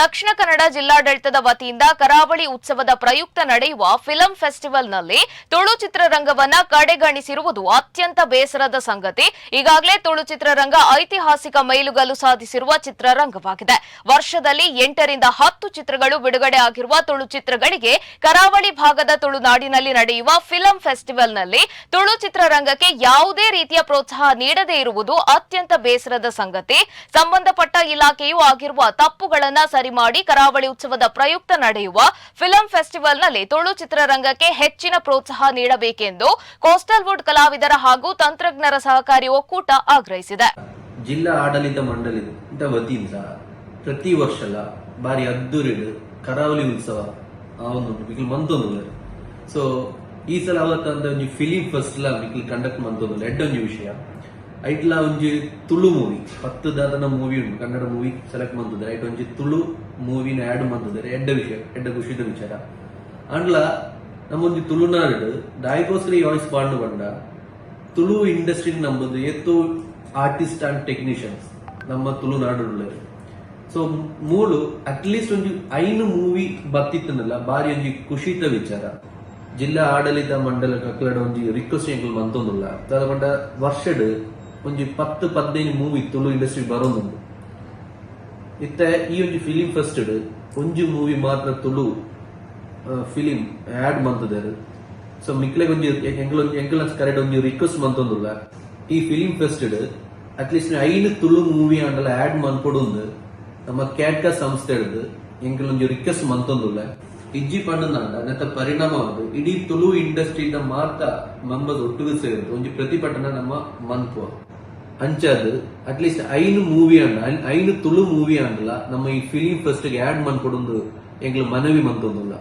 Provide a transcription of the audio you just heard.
ದಕ್ಷಿಣ ಕನ್ನಡ ಜಿಲ್ಲಾಡಳಿತದ ವತಿಯಿಂದ ಕರಾವಳಿ ಉತ್ಸವದ ಪ್ರಯುಕ್ತ ನಡೆಯುವ ಫಿಲಂ ಫೆಸ್ಟಿವಲ್ನಲ್ಲಿ ತುಳು ಚಿತ್ರರಂಗವನ್ನು ಕಡೆಗಣಿಸಿರುವುದು ಅತ್ಯಂತ ಬೇಸರದ ಸಂಗತಿ. ಈಗಾಗಲೇ ತುಳು ಚಿತ್ರರಂಗ ಐತಿಹಾಸಿಕ ಮೈಲುಗಲ್ಲು ಸಾಧಿಸಿರುವ ಚಿತ್ರರಂಗವಾಗಿದೆ. ವರ್ಷದಲ್ಲಿ ಎಂಟರಿಂದ ಹತ್ತು ಚಿತ್ರಗಳು ಬಿಡುಗಡೆ ಆಗಿರುವ ತುಳು ಚಿತ್ರಗಳಿಗೆ ಕರಾವಳಿ ಭಾಗದ ತುಳುನಾಡಿನಲ್ಲಿ ನಡೆಯುವ ಫಿಲಂ ಫೆಸ್ಟಿವಲ್ನಲ್ಲಿ ತುಳು ಚಿತ್ರರಂಗಕ್ಕೆ ಯಾವುದೇ ರೀತಿಯ ಪ್ರೋತ್ಸಾಹ ನೀಡದೇ ಇರುವುದು ಅತ್ಯಂತ ಬೇಸರದ ಸಂಗತಿ. ಸಂಬಂಧಪಟ್ಟ ಇಲಾಖೆಯು ಆಗಿರುವ ತಪ್ಪುಗಳನ್ನು ಸರಿ ಮಾಡಿ ಕರಾವಳಿ ಉತ್ಸವದ ಪ್ರಯುಕ್ತ ನಡೆಯುವ ಫಿಲಂ ಫೆಸ್ಟಿವಲ್ನಲ್ಲಿ ತುಳು ಚಿತ್ರರಂಗಕ್ಕೆ ಹೆಚ್ಚಿನ ಪ್ರೋತ್ಸಾಹ ನೀಡಬೇಕೆಂದು ಕೋಸ್ಟಲ್ ವುಡ್ ಕಲಾವಿದರ ಹಾಗೂ ತಂತ್ರಜ್ಞರ ಸಹಕಾರಿ ಒಕ್ಕೂಟ ಆಗ್ರಹಿಸಿದೆ. ಜಿಲ್ಲಾ ಆಡಳಿತ ಮಂಡಳಿದ ವತಿಯಿಂದ ಪ್ರತಿ ವರ್ಷ ಬಾರಿ ಅದ್ದೂರಿ ಕರಾವಳಿ ಉತ್ಸವ ಸೊ ಈ ಸಲ ಅವತ್ತಂದ ಫಿಲಿಂ ಫೆಸ್ಟಿವಲ್ ಲ ಕಂಡಕ್ಟ್ ಮಂತ್ ಎಡ್ಡೊಂದು ವಿಷಯ. ಐಟ್ಲ ಒಂಜಿ ತುಳು ಮೂವಿ ಪತ್ತು ದಾದನ ಮೂವಿ ಉಂಟು, ಕನ್ನಡ ಮೂವಿ ಸೆಲೆಕ್ಟ್ ಮಂತುದ್ರೆ ಐಟ್ ಒಂಜಿ ತುಳು ಮೂವಿನ ಆಡ್ ಮಂತುದ್ರೆ ಎಡ್ಡ ವಿಷಯ, ಎಡ್ಡ ಖುಷಿದ ವಿಚಾರ. ಅಂಡ್ಲ ನಮ್ಮೊಂದು ತುಳುನಾಡು ದಾಯಕೋಸ್ಕರ ಈ ವಾಯ್ಸ್ ಪಾಂಡು ಬಂಡ ತುಳು ಇಂಡಸ್ಟ್ರಿ ನಂಬುದು ಎತ್ತು ಆರ್ಟಿಸ್ಟ್ ಅಂಡ್ ಟೆಕ್ನಿಷಿಯನ್ಸ್ ನಮ್ಮ ತುಳುನಾಡು ಸೊ ಮೂಲು ಅಟ್ಲೀಸ್ಟ್ ಒಂದು ಐನು ಮೂವಿ ಬತ್ತಿತ್ತನಲ್ಲ ಬಾರಿ ಒಂಜಿ ಖುಷಿತ ವಿಚಾರ. ಜಿಲ್ಲಾ ಆಡಳಿತ ಮಂಡಲ ಕಕ್ಕಲಡ ಒಂಜಿ ರಿಕ್ವೆಸ್ಟ್ ಎಂಕಲ್ ಮಂತೊಂದುಲ್ಲ. ದಾದ ಪಂಡ ವರ್ಷಡ್ ಒಂಜಿ ಪತ್ತು ಪದಿನೈದು ಮೂವಿ ತುಳು ಇಂಡಸ್ಟ್ರಿ ಬರೋದುಂಡು ಇತ್ತ ಈ ಒಂಜಿ ಫಿಲಿಂ ಫಸ್ಟ್ ಒಂಜಿ ಮೂವಿ ಮಾತ್ರ ತುಳು ಫಿಲಿಂ ಆಡ್ ಮಂತದರು ಸೊ ಮಿಕ್ಲೆಗ್ ಒಂಜಿ ಎಂಕಲ್ ಎಂಕಲ್ ಕರೆಕ್ಟ್ ಒಂಜಿ ರಿಕ್ವೆಸ್ಟ್ ಮಂತೊಂದುಲ್ಲ ಈ ಫಿಲಿಂ ಫೆಸ್ಟ್ ಅಟ್ಲೀಸ್ಟ್ ಐನು ತುಳು ಮೂವಿ ಅಂಡಲ ಆಡ್ ಮನ್ಪೊಡುಂದು ನಮ್ಮ ಕ್ಯಾಟ್ಕ ಸಂಸ್ಥೆ ಹಿಡಿದು ಎಂಕಲ್ ಒಂಜಿ ರಿಕ್ವೆಸ್ಟ್ ಮಂತೊಂದುಲ್ಲ ಇಜ್ಜಿ ಪಂಡನಂಡ ನೆತ್ತ ಪರಿಣಾಮ ಒಂದು ಇಡೀ ತುಳು ಇಂಡಸ್ಟ್ರಿದ ಮಾತ್ರ ಮೆಂಬರ್ಸ್ ಒಟ್ಟಿಗೆ ಸೇರಿದು ಒಂಜಿ ಪ್ರತಿಭಟನೆ ನಮ್ಮ ಮನ್ಪುವ ಅಂಚದು ಅಟ್ಲೀಸ್ಟ್ ಐನು ಮೂವಿ ಅಂಡ ಐನು ತುಳು ಮೂವಿ ಅಂಡಲ ನಮ್ಮ ಈ ಫಿಲಿಂ ಫೆಸ್ಟ್ ಆಡ್ ಮನ್ಪೊಡುಂದು ಎಂಗ್ಲ ಮನವಿ ಮಂತೊಂದುಲ್ಲ